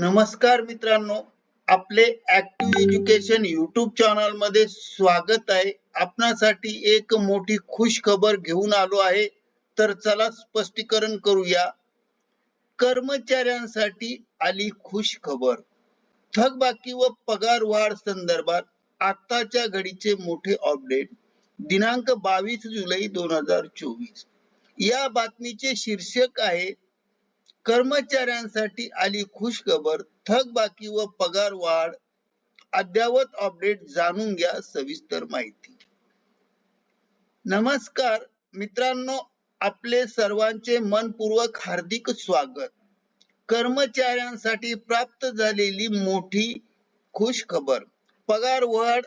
नमस्कार मित्रांनो आपले ऍक्टिव्ह एज्युकेशन युट्यूब चॅनलमध्ये स्वागत आहे. आपणासाठी एक मोठी खुश खबर घेऊन आलो आहे. तर चला स्पष्टीकरण करूया. कर्मचाऱ्यांसाठी आली खुश खबर. थकबाकी व पगार वाढ संदर्भात आताच्या घडीचे मोठे अपडेट दिनांक बावीस जुलै दोन हजार चोवीस. या बातमीचे शीर्षक आहे कर्मचाऱ्यांसाठी आली खुशखबर थकबाकी व पगार वाढ. अद्यावत अपडेट जाणून घ्या सविस्तर माहिती. नमस्कार मित्रांनो आपले सर्वांचे मनपूर्वक हार्दिक स्वागत. कर्मचाऱ्यांसाठी प्राप्त झालेली मोठी खुशखबर पगार वाढ.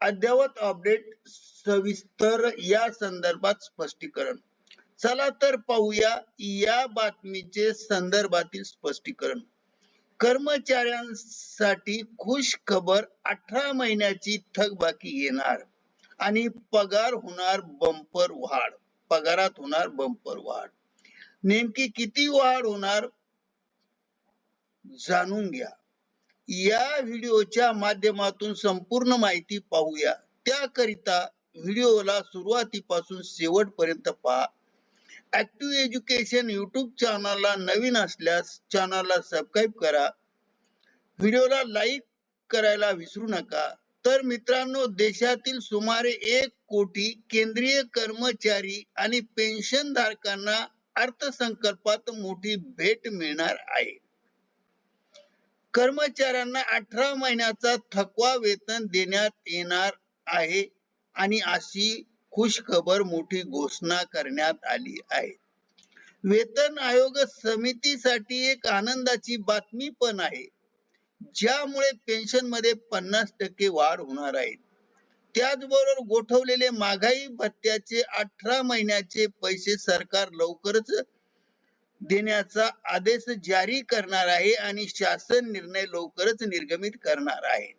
अद्यावत अपडेट सविस्तर या संदर्भात स्पष्टीकरण. चला तर पाहूया या बातमीचे संदर्भातील स्पष्टीकरण. कर्मचाऱ्यांसाठी खुश खबर अठरा महिन्याची थकबाकी येणार आणि पगार होणार बंपर वाढ. पगारात होणार बंपर वाढ. नेमकी किती वाढ होणार जाणून घ्या. या व्हिडिओच्या माध्यमातून संपूर्ण माहिती पाहूया. त्याकरिता व्हिडिओला सुरुवातीपासून शेवटपर्यंत पहा. ऍक्टिव्ह एज्युकेशन युट्यूब चॅनलला नवीन असल्यास चॅनलला सबस्क्राईब करा. व्हिडिओला लाईक करायला विसरू नका. तर मित्रांनो देशातील सुमारे एक कोटी केंद्रीय कर्मचारी आणि पेन्शन धारकांना अर्थसंकल्पात मोठी भेट मिळणार आहे. कर्मचाऱ्यांना अठरा महिन्याचा थकवा वेतन देण्यात येणार आहे आणि अशी खुशखबर मोठी घोषणा करण्यात आली आहे. वेतन आयोग समितीसाठी एक आनंदाची बातमी पण आहे ज्यामुळे पेन्शनमध्ये पन्नास टक्के वाढ होणार आहे. त्याचबरोबर गोठवलेले महागाई भत्त्याचे अठरा महिन्याचे पैसे सरकार लवकरच देण्याचा आदेश जारी करणार आहे आणि शासन निर्णय लवकरच निर्गमित करणार आहे.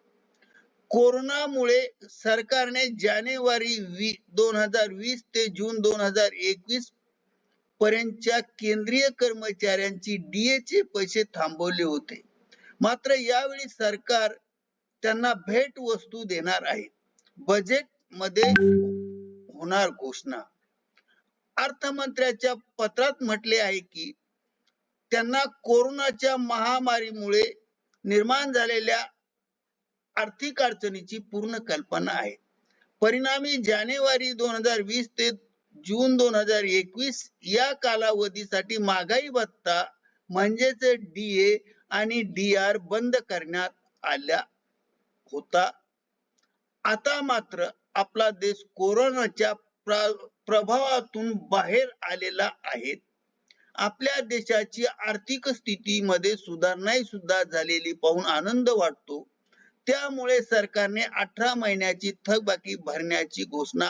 कोरोनामुळे सरकारने जानेवारी दोन हजार वीस ते जून दोन हजार एकवीस पर्यंतच्या केंद्रीय कर्मचाऱ्यांची डीएचे पैसे थांबवले होते. मात्र यावेळी सरकार त्यांना भेट वस्तू देणार आहे. बजेटमध्ये होणार घोषणा. अर्थमंत्र्याच्या पत्रात म्हटले आहे की त्यांना कोरोनाच्या महामारीमुळे निर्माण झालेल्या आर्थिक अडचणीची पूर्ण कल्पना आहे. परिणामी जानेवारी दोन हजार वीस ते जून दोन हजार एकवीस या कालावधीसाठी महागाई भत्ता म्हणजेच डीए आणि डी आर बंद करण्यात आल्या होता. आता मात्र आपला देश कोरोनाच्या प्रभावातून बाहेर आलेला आहे. आपल्या देशाची आर्थिक स्थितीमध्ये सुधारणाही सुद्धा झालेली पाहून आनंद वाटतो. त्यामुळे सरकारने अठरा महिन्याची थकबाकी भरण्याची घोषणा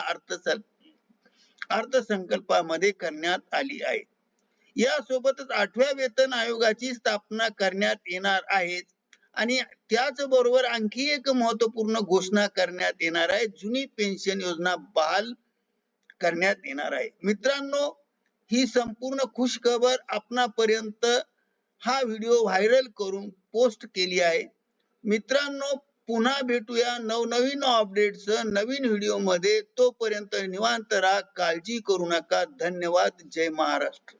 अर्थसंकल्पामध्ये करण्यात आली आहे. यासोबतच आठव्या वेतन आयोगाची स्थापना करण्यात येणार आहे आणि त्याचबरोबर आणखी एक महत्त्वपूर्ण घोषणा करण्यात येणार आहे. जुनी पेन्शन योजना बहाल करण्यात येणार आहे. मित्रांनो ही संपूर्ण खुशखबर आपणापर्यंत हा व्हिडिओ व्हायरल करून पोस्ट केली आहे. मित्रांनो पुन्हा भेटूया नवनवीन अपडेट्स नवीन व्हिडिओमध्ये. तोपर्यंत निवांत राहा काळजी करू नका. धन्यवाद. जय महाराष्ट्र.